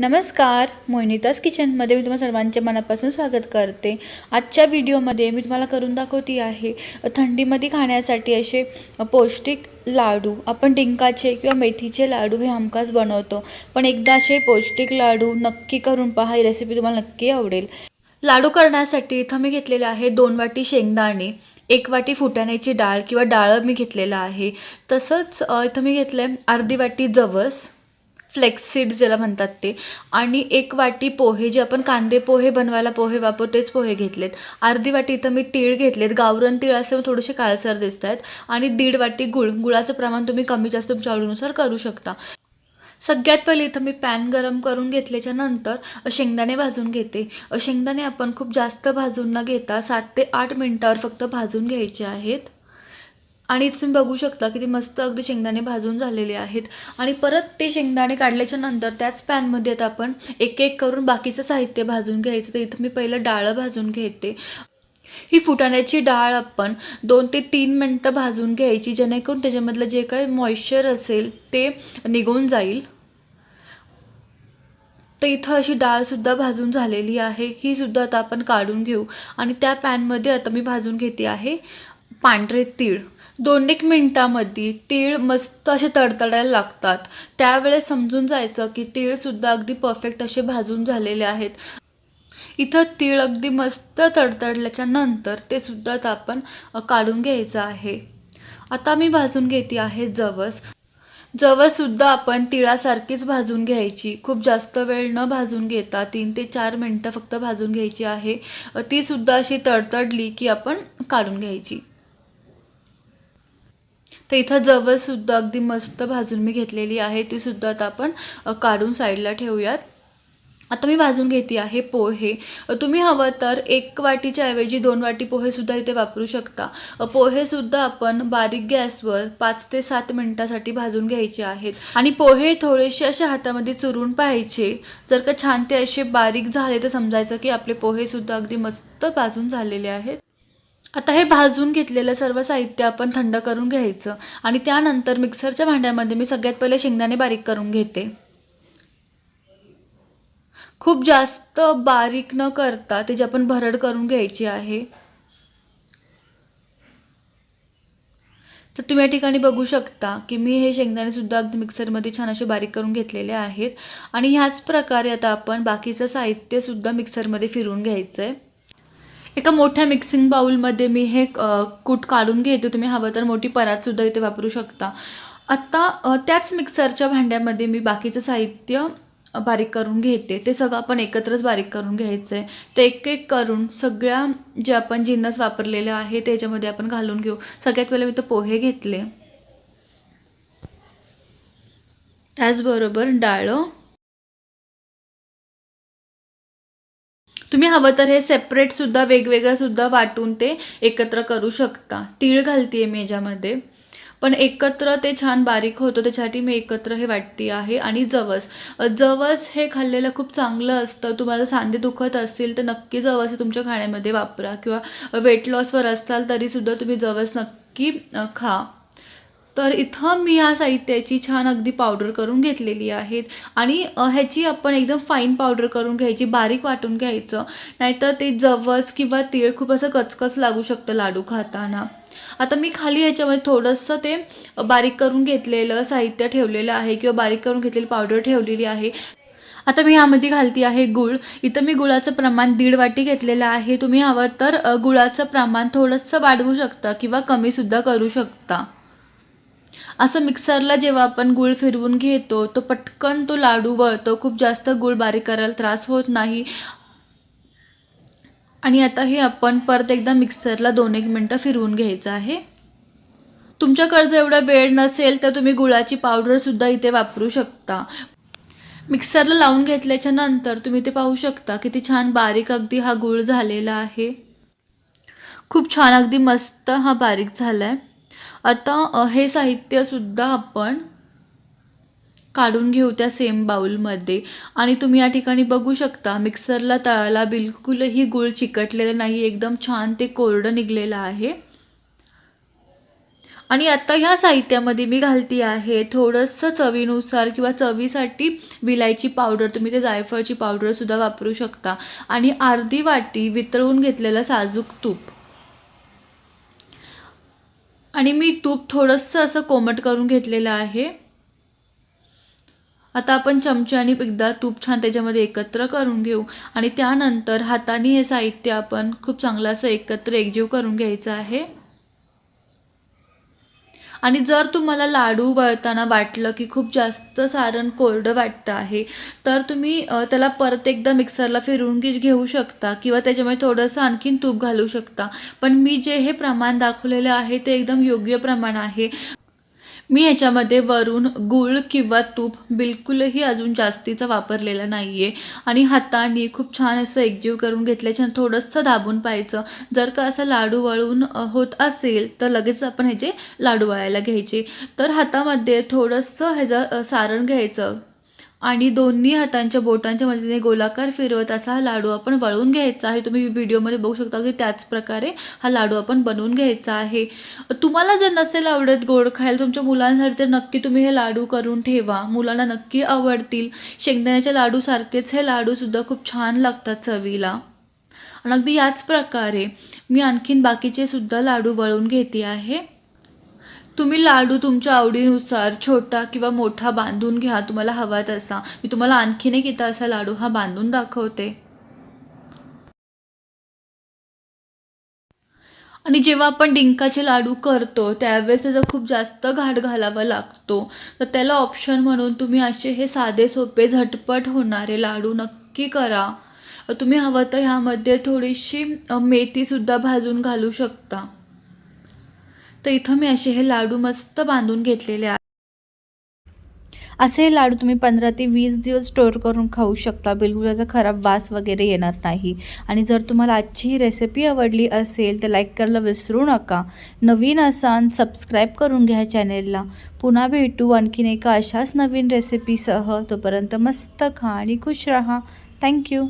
नमस्कार मोहिनीताज किचनमध्ये मी तुम्हाला सर्वांचे मनापासून स्वागत करते. आजच्या व्हिडिओमध्ये मी तुम्हाला करून दाखवती आहे थंडीमध्ये खाण्यासाठी असे पौष्टिक लाडू. आपण डिंकाचे किंवा मेथीचे लाडू हे हमखास बनवतो पण एकदा असे पौष्टिक लाडू नक्की करून पहा ही रेसिपी तुम्हाला नक्की आवडेल. लाडू करण्यासाठी इथं मी घेतलेले आहे दोन वाटी शेंगदाणे एक वाटी फुटाण्याची डाळ किंवा डाळ मी घेतलेलं आहे. तसंच इथं मी घेतलं आहे अर्धी वाटी जवस फ्लेक्सिड ज्याला म्हणतात ते. आणि एक वाटी पोहे जे आपण कांदे पोहे बनवायला पोहे वापरतो तेच पोहे घेतलेत. अर्धी वाटी इथं मी तीळ घेतलेत. गावरण तीळ असे थोडेसे काळसर दिसत आहेत आणि दीड वाटी गुळ. गुळाचं प्रमाण तुम्ही कमी जास्त तुमच्या आवडीनुसार करू शकता. सगळ्यात पहिले इथं मी पॅन गरम करून घेतल्याच्या नंतर शेंगदाणे भाजून घेते. शेंगदाणे आपण खूप जास्त भाजून न घेता सात ते आठ मिनटावर फक्त भाजून घ्यायचे आहेत. आणि तुम्ही बघू शकता किती मस्त अगदी शेंगदाणे भाजून झालेले आहेत. आणि परत ते शेंगदाणे काढल्याच्या नंतर त्याच पॅनमध्ये आता आपण एक एक करून बाकीचं साहित्य भाजून घ्यायचं. तर इथं मी पहिलं डाळ भाजून घेते. ही फुटाण्याची डाळ आपण दोन ते तीन मिनटं भाजून घ्यायची जेणेकरून त्याच्यामधलं जे काही मॉइश्चर असेल ते निघून जाईल. तर इथं अशी डाळसुद्धा भाजून झालेली आहे. ही सुद्धा आता आपण काढून घेऊ. आणि त्या पॅनमध्ये आता मी भाजून घेते आहे पांढरे तीळ. दोन एक मिनटामध्ये तीळ मस्त असे तडतडायला लागतात. त्यावेळेस समजून जायचं की तीळसुद्धा अगदी परफेक्ट असे भाजून झालेले आहेत. इथं तीळ अगदी मस्त तडतडल्याच्या नंतर ते सुद्धा आपण काढून घ्यायचं आहे. आता मी भाजून घेते आहे जवस. जवससुद्धा आपण तिळासारखीच भाजून घ्यायची. खूप जास्त वेळ न भाजून घेता तीन ते चार मिनटं फक्त भाजून घ्यायची आहे. तीसुद्धा ती सुद्धा अशी तडतडली की आपण काढून घ्यायची. तर इथं जवळसुद्धा अगदी मस्त भाजून मी घेतलेली आहे. ती सुद्धा आता आपण काढून साईडला ठेवूयात. आता मी भाजून घेते आहे पोहे. तुम्ही हवं तर एक वाटीच्या ऐवजी दोन वाटी पोहेसुद्धा इथे वापरू शकता. पोहेसुद्धा आपण बारीक गॅसवर पाच ते सात मिनिटासाठी भाजून घ्यायचे आहेत. आणि पोहे थोडेसे असे हातामध्ये चुरून पाहायचे. जर का छान ते असे बारीक झाले तर समजायचं की आपले पोहेसुद्धा अगदी मस्त भाजून झालेले आहेत. आता हे भाजून घेतलेलं सर्व साहित्य आपण थंड करून घ्यायचं आणि त्यानंतर मिक्सरच्या भांड्यामध्ये मी सगळ्यात पहिले शेंगदाणे बारीक करून घेते. खूप जास्त बारीक न करता त्याची आपण भरड करून घ्यायची आहे. तर तुम्ही या ठिकाणी बघू शकता की मी हे शेंगदाणेसुद्धा अगदी मिक्सरमध्ये छान असे बारीक करून घेतलेले आहेत. आणि ह्याच प्रकारे आता आपण बाकीचं साहित्यसुद्धा मिक्सरमध्ये फिरून घ्यायचं आहे एका मोठ्या मिक्सिंग बाऊलमध्ये मी हे कूट काढून घेते. तुम्ही हवं तर मोठी परातसुद्धा इथे वापरू शकता. आत्ता त्याच मिक्सरच्या भांड्यामध्ये मी बाकीचं साहित्य बारीक करून घेते. ते सगळं आपण एकत्रच बारीक करून घ्यायचं आहे ते एक एक करून सगळ्या जे आपण जिन्नस वापरलेले आहे त्याच्यामध्ये आपण घालून घेऊ. सगळ्यात पहिले मी तर पोहे घेतले. त्याचबरोबर डाळं. तुम्ही हवं तर हे सेपरेट सुद्धा वेगवेगळं सुद्धा वाटून ते एकत्र करू शकता. तीळ घालते मी याच्यामध्ये. पण एकत्र ते छान बारीक होतं त्याच्यासाठी मी एकत्र हे वाटते आहे. आणि जवस. जवस हे खाल्लेलं खूप चांगलं असतं. तुम्हाला सांधे दुखत असतील तर नक्की जवस हे तुमच्या खाण्यामध्ये वापरा. किंवा वेट लॉसवर असाल तरीसुद्धा तुम्ही जवस नक्की खा. तर इथं मी ह्या साहित्याची छान अगदी पावडर करून घेतलेली आहे आणि ह्याची आपण एकदम फाईन पावडर करून घ्यायची बारीक वाटून घ्यायचं. नाहीतर ते जवस किंवा तीळ खूप असं कचकच लागू शकतं लाडू खाताना. आता मी खाली ह्याच्यामध्ये थोडंसं ते बारीक करून घेतलेलं साहित्य ठेवलेलं आहे किंवा बारीक करून घेतलेली पावडर ठेवलेली आहे. आता मी ह्यामध्ये घालते आहे गुळ. इथं मी गुळाचं प्रमाण दीड वाटी घेतलेलं आहे. तुम्ही हवं तर गुळाचं प्रमाण थोडंसं वाढवू शकता किंवा कमीसुद्धा करू शकता. असं मिक्सरला जेव्हा आपण गुळ फिरवून घेतो तो पटकन तो लाडू वळतो खूप जास्त गुळ बारीक करायला त्रास होत नाही. आणि आता हे आपण परत एकदा मिक्सरला दोन एक मिनटं फिरवून घ्यायचं आहे. तुमच्याकडे जर एवढा वेळ नसेल तर तुम्ही गुळाची पावडरसुद्धा इथे वापरू शकता. मिक्सरला लावून घेतल्याच्या नंतर तुम्ही ते पाहू शकता किती छान बारीक अगदी हा गुळ झालेला आहे. खूप छान अगदी मस्त हा बारीक झाला आहे आता हे साहित्यसुद्धा आपण काढून घेऊ त्या सेम बाउलमध्ये आणि तुम्ही या ठिकाणी बघू शकता मिक्सरला तळाला बिलकुलही गुळ चिकटलेलं नाही एकदम छान ते कोरडं निघलेलं आहे. आणि आता ह्या साहित्यामध्ये मी घालती आहे थोडंसं चवीनुसार किंवा चवीसाठी विलायची पावडर तुम्ही ते जायफळची पावडरसुद्धा वापरू शकता. आणि अर्धी वाटी वितळून घेतलेलं साजूक तूप. आणि मी तूप थोडंसं असं कोमट करून घेतलेलं आहे. आता आपण चमच्याने एकदा तूप छान त्याच्यामध्ये एकत्र करून घेऊ. आणि त्यानंतर हाताने हे साहित्य आपण खूप चांगलं असं एकत्र एकजीव करून घ्यायचं आहे. आणि जर तुम्हाला लाडू वळताना वाटलं की खूप जास्त सारण कोरडं वाटतं आहे तर तुम्ही त्याला परत एकदा मिक्सरला फिरवून घेऊ शकता किंवा त्याच्यामध्ये थोडंसं आणखीन तूप घालू शकता. पण मी जे हे प्रमाण दाखवलेलं आहे ते एकदम योग्य प्रमाण आहे. मी ह्याच्यामध्ये वरून गूळ किंवा तूप बिलकुलही अजून जास्तीचा वापरलेला नाही आहे आणि हाताने खूप छान असं एकजीव करून घेतल्याच्या थोडंसं दाबून पाहायचं. जर का असं लाडू वळून होत असेल तर लगेच आपण ह्याचे लाडू वळायला घ्यायचे. तर हातामध्ये थोडंसं ह्याचं सारण घ्यायचं. आणि दोन्ही हातांच्या बोटांच्या मदतीने गोलाकार फिरवत असा हा लाडू आपण वळून घ्यायचा आहे. तुम्ही व्हिडिओमध्ये बघू शकता की त्याच प्रकारे हा लाडू आपण बनवून घ्यायचा आहे. तुम्हाला जर नसेल आवडत गोड खायला तुमच्या मुलांसाठी तर नक्की तुम्ही हे लाडू करून ठेवा. मुलांना नक्की आवडतील. शेंगदाण्याच्या लाडूसारखेच हे लाडूसुद्धा खूप छान लागतात चवीला. आणि अगदी याच प्रकारे मी आणखीन बाकीचे सुद्धा लाडू वळून घेते आहे. तुम्ही लाडू तुमच्या आवडीनुसार छोटा किंवा मोठा बांधून घ्या. तुम्हाला हवा तसा. मी तुम्हाला आणखीन एक इथं असा लाडू हा बांधून दाखवते. आणि जेव्हा आपण डिंकाचे लाडू करतो त्यावेळेस त्याचा खूप जास्त घाट घालावा लागतो. तर त्याला ऑप्शन म्हणून तुम्ही असे हे साधे सोपे झटपट होणारे लाडू नक्की करा. तुम्ही हवं तर ह्यामध्ये थोडीशी मेथीसुद्धा भाजून घालू शकता. तर इथं मी असे हे लाडू मस्त बांधून घेतलेले आहे असे हे लाडू तुम्ही पंधरा ते वीस दिवस स्टोअर करून खाऊ शकता. बिलकुल त्याचा खराब वास वगैरे येणार नाही. आणि जर तुम्हाला आजची ही रेसिपी आवडली असेल तर लाईक करायला विसरू नका. नवीन असाल सबस्क्राईब करून घ्या चॅनेलला पुन्हा भेटू आणखीन एका अशाच नवीन रेसिपीसह तोपर्यंत मस्त खा आणि खुश राहा. थँक्यू